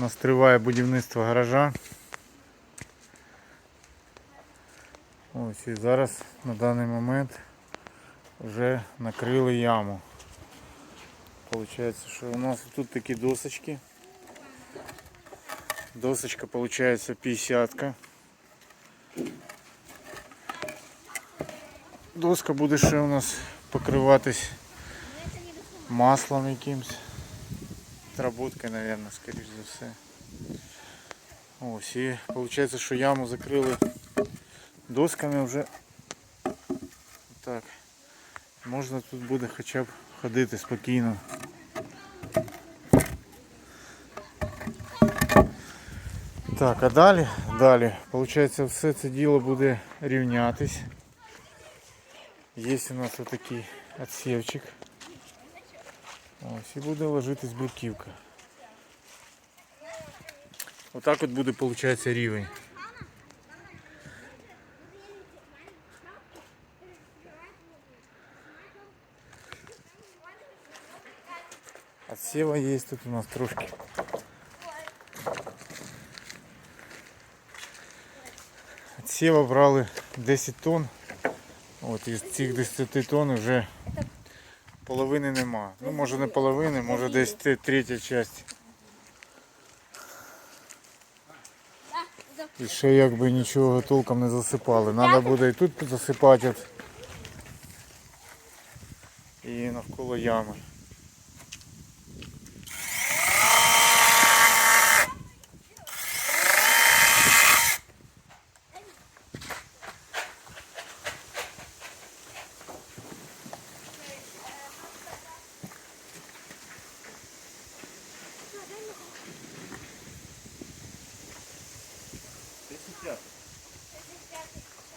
У нас триває будівництво гаража. Ось і зараз на даний момент вже накрили яму. Получається, що у нас тут такі досочки. Досочка получается 50. -ка. Доска буде ще у нас покриватись маслом якимсь. Отработкой, наверное, скоріш за все. Ось і виходить, що яму закрили досками вже. Так. Можна тут буде хоча б ходити спокійно. Так, а далі, далі, виходить, все це діло буде рівнятись. Є у нас отакий отсівчик. Ось і буде ложитись бруківка. Отак от буде, виходить, рівень. Отсева есть тут у нас трошки. Отсева брали 10 тонн. От із цих 10 тонн вже Половини нема. Ну може не половини, може десь третя часть. І ще якби нічого толком не засипали. Треба буде і тут засипати. І навколо ями.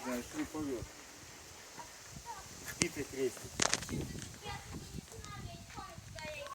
Да, шли повез. Скидка крестик.